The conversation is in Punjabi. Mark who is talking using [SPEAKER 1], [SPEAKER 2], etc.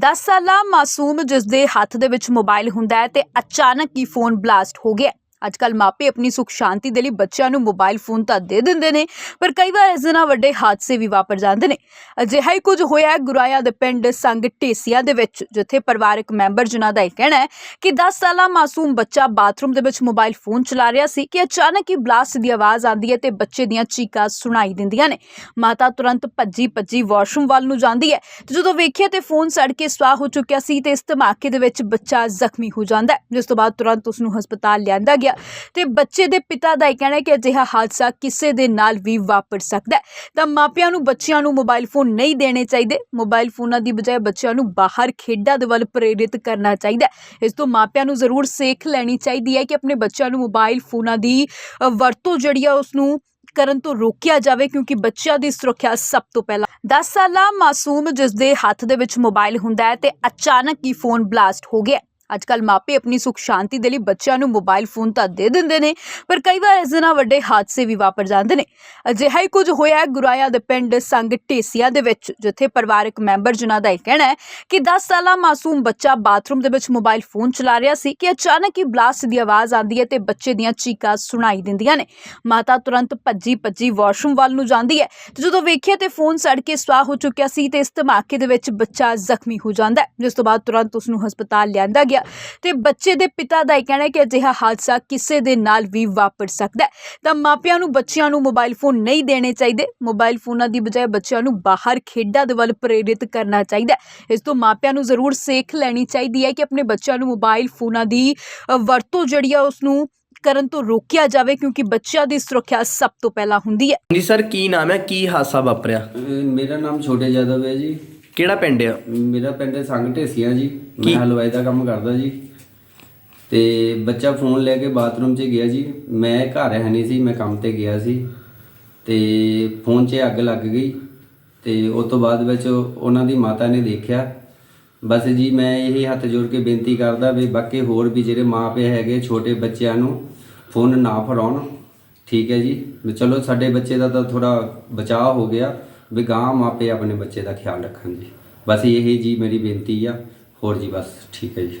[SPEAKER 1] 10 ਸਾਲਾ ਮਾਸੂਮ ਜਿਸ ਦੇ ਹੱਥ ਦੇ ਵਿੱਚ ਮੋਬਾਈਲ ਹੁੰਦਾ ਹੈ ਤੇ ਅਚਾਨਕ ਹੀ ਫੋਨ ਬਲਾਸਟ ਹੋ ਗਿਆ ਅੱਜ ਕੱਲ ਮਾਪੇ ਆਪਣੀ ਸੁਖ ਸ਼ਾਂਤੀ ਦੇ ਲਈ ਬੱਚਿਆਂ ਨੂੰ ਮੋਬਾਈਲ ਫੋਨ ਤਾਂ ਦੇ ਦਿੰਦੇ ਨੇ, ਪਰ ਕਈ ਵਾਰ ਇਸ ਨਾਲ ਵੱਡੇ ਹਾਦਸੇ ਵੀ ਵਾਪਰ ਜਾਂਦੇ ਨੇ। ਅਜਿਹਾ ਹੀ ਕੁਝ ਹੋਇਆ ਗੁਰਾਇਆ ਦੇ ਪਿੰਡ ਸੰਗ ਢੇਸੀਆਂ ਦੇ ਵਿੱਚ, ਜਿੱਥੇ ਪਰਿਵਾਰਕ ਮੈਂਬਰ ਜਿਨ੍ਹਾਂ ਦਾ ਇਹ ਕਹਿਣਾ ਹੈ ਕਿ 10 ਸਾਲਾ ਮਾਸੂਮ ਬੱਚਾ ਬਾਥਰੂਮ ਦੇ ਵਿੱਚ ਮੋਬਾਈਲ ਫੋਨ ਚਲਾ ਰਿਹਾ ਸੀ ਕਿ ਅਚਾਨਕ ਹੀ ਬਲਾਸਟ ਦੀ ਆਵਾਜ਼ ਆਉਂਦੀ ਹੈ ਤੇ ਬੱਚੇ ਦੀਆਂ ਚੀਕਾਂ ਸੁਣਾਈ ਦਿੰਦੀਆਂ ਨੇ। ਮਾਤਾ ਤੁਰੰਤ ਭੱਜੀ ਭੱਜੀ ਵਾਸ਼ਰੂਮ ਵੱਲ ਨੂੰ ਜਾਂਦੀ ਹੈ ਤੇ ਜਦੋਂ ਵੇਖਿਆ ਤੇ ਫੋਨ ਸੜ ਕੇ ਸਵਾਹ ਹੋ ਚੁੱਕਿਆ ਸੀ ਤੇ ਇਸ ਧਮਾਕੇ ਦੇ ਵਿੱਚ ਬੱਚਾ ਜ਼ਖਮੀ ਹੋ ਜਾਂਦਾ ਹੈ, ਜਿਸ ਤੋਂ ਬਾਅਦ ਤੁਰੰਤ ਉਸ ਨੂੰ ਹਸਪਤਾਲ ਲਿਆਂਦਾ ਗਿਆ। ਤੇ ਬੱਚੇ ਦੇ ਪਿਤਾ ਦਾ ਇਹ ਕਹਿਣਾ ਹੈ ਕਿ ਅਜਿਹਾ ਹਾਦਸਾ ਕਿਸੇ ਦੇ ਨਾਲ ਵੀ ਵਾਪਰ ਸਕਦਾ ਹੈ। ਤਾਂ ਮਾਪਿਆਂ ਨੂੰ ਬੱਚਿਆਂ ਨੂੰ ਮੋਬਾਈਲ ਫੋਨ ਨਹੀਂ ਦੇਣੇ ਚਾਹੀਦੇ। ਮੋਬਾਈਲ ਫੋਨਾਂ ਦੀ ਬਜਾਏ ਬੱਚਿਆਂ ਨੂੰ ਬਾਹਰ ਖੇਡਾਂ ਦੇ ਵੱਲ ਪ੍ਰੇਰਿਤ ਕਰਨਾ ਚਾਹੀਦਾ ਹੈ। ਇਸ ਤੋਂ ਮਾਪਿਆਂ ਨੂੰ ਜ਼ਰੂਰ ਸੇਖ ਲੈਣੀ ਚਾਹੀਦੀ ਹੈ ਕਿ ਆਪਣੇ ਬੱਚਿਆਂ ਨੂੰ ਮੋਬਾਈਲ ਫੋਨਾਂ ਦੀ ਵਰਤੋਂ ਜਿਹੜੀ ਆ ਉਸ ਨੂੰ ਕਰਨ ਤੋਂ ਰੋਕਿਆ ਜਾਵੇ ਕਿਉਂਕਿ ਬੱਚਿਆਂ ਦੀ ਸੁਰੱਖਿਆ ਸਭ ਤੋਂ ਪਹਿਲਾਂ। 10 ਸਾਲਾ ਮਾਸੂਮ ਜਿਸ ਦੇ ਹੱਥ ਦੇ ਵਿੱਚ ਮੋਬਾਈਲ ਹੁੰਦਾ ਹੈ ਤੇ ਅਚਾਨਕ ਹੀ ਫੋਨ ਬਲਾਸਟ ਹੋ ਗਿਆ ਅੱਜ ਕੱਲ ਮਾਪੇ ਆਪਣੀ ਸੁਖ ਸ਼ਾਂਤੀ ਦੇ ਲਈ ਬੱਚਿਆਂ ਨੂੰ ਮੋਬਾਈਲ ਫੋਨ ਤਾਂ ਦੇ ਦਿੰਦੇ ਨੇ, ਪਰ ਕਈ ਵਾਰ ਇਸ ਦੇ ਨਾਲ ਵੱਡੇ ਹਾਦਸੇ ਵੀ ਵਾਪਰ ਜਾਂਦੇ ਨੇ। ਅਜਿਹਾ ਹੀ ਕੁਝ ਹੋਇਆ ਗੁਰਾਇਆ ਦੇ ਪਿੰਡ ਸੰਗ ਢੇਸੀਆਂ ਦੇ ਵਿੱਚ, ਜਿੱਥੇ ਪਰਿਵਾਰਕ ਮੈਂਬਰ ਜਿਨ੍ਹਾਂ ਦਾ ਇਹ ਕਹਿਣਾ ਹੈ ਕਿ 10 ਸਾਲਾ ਮਾਸੂਮ ਬੱਚਾ ਬਾਥਰੂਮ ਦੇ ਵਿੱਚ ਮੋਬਾਈਲ ਫੋਨ ਚਲਾ ਰਿਹਾ ਸੀ ਕਿ ਅਚਾਨਕ ਹੀ ਬਲਾਸਟ ਦੀ ਆਵਾਜ਼ ਆਉਂਦੀ ਹੈ ਤੇ ਬੱਚੇ ਦੀਆਂ ਚੀਕਾਂ ਸੁਣਾਈ ਦਿੰਦੀਆਂ ਨੇ। ਮਾਤਾ ਤੁਰੰਤ ਭੱਜੀ ਭੱਜੀ ਵਾਸ਼ਰੂਮ ਵੱਲ ਨੂੰ ਜਾਂਦੀ ਹੈ ਤੇ ਜਦੋਂ ਵੇਖਿਆ ਤੇ ਫੋਨ ਸੜ ਕੇ ਸਵਾਹ ਹੋ ਚੁੱਕਿਆ ਸੀ ਤੇ ਇਸ ਧਮਾਕੇ ਦੇ ਵਿੱਚ ਬੱਚਾ ਜ਼ਖਮੀ ਹੋ ਜਾਂਦਾ ਹੈ, ਜਿਸ ਤੋਂ ਬਾਅਦ ਤੁਰੰਤ ਉਸ ਨੂੰ ਹਸਪਤਾਲ ਲਿਆਂਦਾ ਗਿਆ। ਤੇ ਬੱਚੇ ਦੇ ਪਿਤਾ ਦਾ ਇਹ ਕਹਿਣਾ ਹੈ ਕਿ ਅਜਿਹਾ ਹਾਦਸਾ ਕਿਸੇ ਦੇ ਨਾਲ ਵੀ ਵਾਪਰ ਸਕਦਾ ਹੈ। ਤਾਂ ਮਾਪਿਆਂ ਨੂੰ ਬੱਚਿਆਂ ਨੂੰ ਮੋਬਾਈਲ ਫੋਨ ਨਹੀਂ ਦੇਣੇ ਚਾਹੀਦੇ। ਮੋਬਾਈਲ ਫੋਨਾਂ ਦੀ ਬਜਾਏ ਬੱਚਿਆਂ ਨੂੰ ਬਾਹਰ ਖੇਡਾਂ ਦੇ ਵੱਲ ਪ੍ਰੇਰਿਤ ਕਰਨਾ ਚਾਹੀਦਾ ਹੈ। ਇਸ ਤੋਂ ਮਾਪਿਆਂ ਨੂੰ ਜ਼ਰੂਰ ਸੇਖ ਲੈਣੀ ਚਾਹੀਦੀ ਹੈ ਕਿ ਆਪਣੇ ਬੱਚਿਆਂ ਨੂੰ ਮੋਬਾਈਲ ਫੋਨਾਂ ਦੀ ਵਰਤੋਂ ਜਿਹੜੀ ਆ ਉਸ ਨੂੰ ਕਰਨ ਤੋਂ ਰੋਕਿਆ ਜਾਵੇ ਕਿਉਂਕਿ ਬੱਚਿਆਂ ਦੀ ਸੁਰੱਖਿਆ ਸਭ ਤੋਂ ਪਹਿਲਾਂ ਹੁੰਦੀ ਹੈ।
[SPEAKER 2] ਜੀ ਸਰ ਕੀ ਨਾਮ ਹੈ? ਕੀ ਹਾਦਸਾ ਵਾਪਰਿਆ?
[SPEAKER 3] ਮੇਰਾ ਨਾਮ ਛੋਟੇ ਯਾਦਵ ਹੈ ਜੀ।
[SPEAKER 2] ਕਿਹੜਾ ਪਿੰਡ ਆ?
[SPEAKER 3] ਮੇਰਾ ਪਿੰਡ ਸੰਗ ਢੇਸੀਆਂ ਜੀ? ਮੈਂ ਹਲਵਾਈ ਦਾ ਕੰਮ ਕਰਦਾ ਜੀ। ਤੇ ਬੱਚਾ ਫੋਨ ਲੈ ਕੇ ਬਾਥਰੂਮ 'ਚ ਗਿਆ ਜੀ। ਮੈਂ ਘਰ ਹੈ ਨਹੀਂ ਸੀ ਮੈਂ ਕੰਮ ਤੇ ਗਿਆ ਸੀ। ਤੇ ਫੋਨ 'ਚ ਅੱਗ ਲੱਗ ਗਈ। ਤੇ ਉਸ ਤੋਂ ਬਾਅਦ ਵਿੱਚ ਉਹਨਾਂ ਦੀ ਮਾਤਾ ਨੇ ਦੇਖਿਆ। ਬਸ ਜੀ ਮੈਂ ਇਹੀ ਹੱਥ ਜੋੜ ਕੇ ਬੇਨਤੀ ਕਰਦਾ ਵੀ ਬਾਕੀ ਹੋਰ ਵੀ ਜਿਹੜੇ ਮਾਪੇ ਹੈਗੇ ਛੋਟੇ ਬੱਚਿਆਂ ਨੂੰ ਫੋਨ ਨਾ ਫੜਾਉਣ। ਠੀਕ ਹੈ ਜੀ। ਚਲੋ ਸਾਡੇ ਬੱਚੇ ਦਾ ਤਾਂ ਥੋੜਾ ਬਚਾਅ ਹੋ ਗਿਆ। ਵੀ ਗਾਂ ਮਾਪੇ ਆਪਣੇ ਬੱਚੇ ਦਾ ਖਿਆਲ ਰੱਖਣ ਜੀ ਬਸ ਇਹੀ ਜੀ ਮੇਰੀ ਬੇਨਤੀ ਆ। ਹੋਰ ਜੀ ਬਸ ਠੀਕ ਹੈ ਜੀ।